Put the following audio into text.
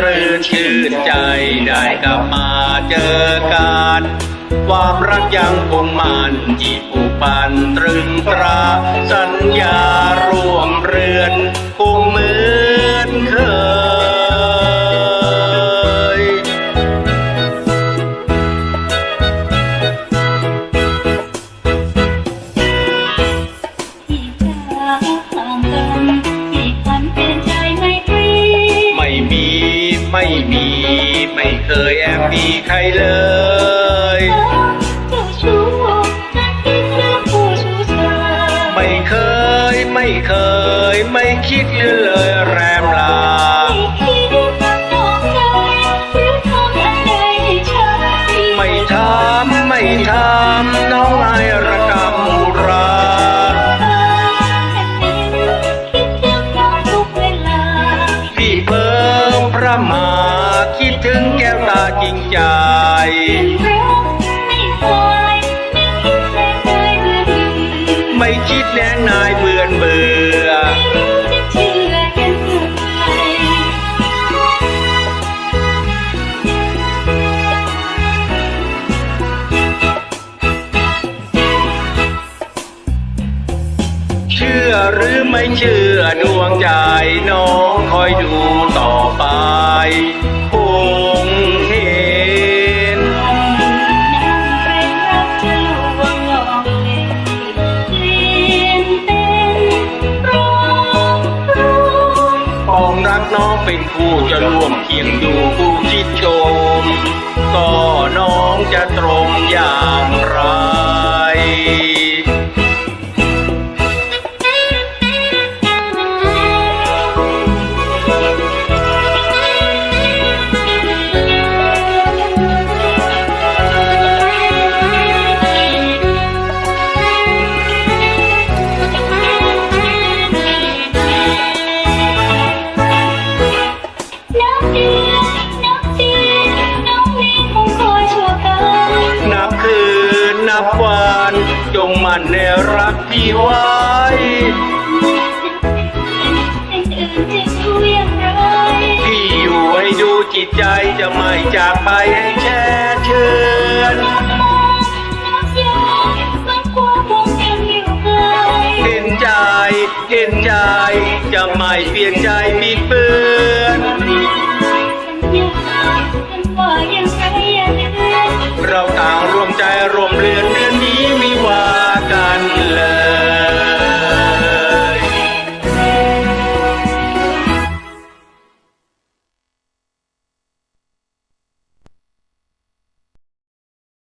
รื่นชื่นใจได้กลับมาเจอกัน ความรักยังคงมันจีบปูปันตรึงตรา สัญญาร่วมเรือนคง ม่มี ไม่เคยแอบมีใครเลยเจ้าชู้นั้นคิดเรื่องผู้ชู้ชายไม่เคยไม่เคย ไม่คิดเลย ระมา คิดถึงแก้วตาจริงใจ ไม่คิดแนงนาย หรือไม่เชื่อดวงใจน้องคอยดูต่อไปคงเห็นปองรักน้องเป็นคู่จะร่วมเคียงดูคู่ชิดชม ก็น้องจะตรงอย่างไร งมันในรักพี่ไว้เป็นอื่นจะรู้อย่างไรพี่อยู่ให้ดูจิตใจจะไม่จากไปให้แช่เชือนน้ำยามันความคงยังอยู่ไกลเห็นใจเห็นใจจะไม่เปลี่ยนใจบิดเบือนสั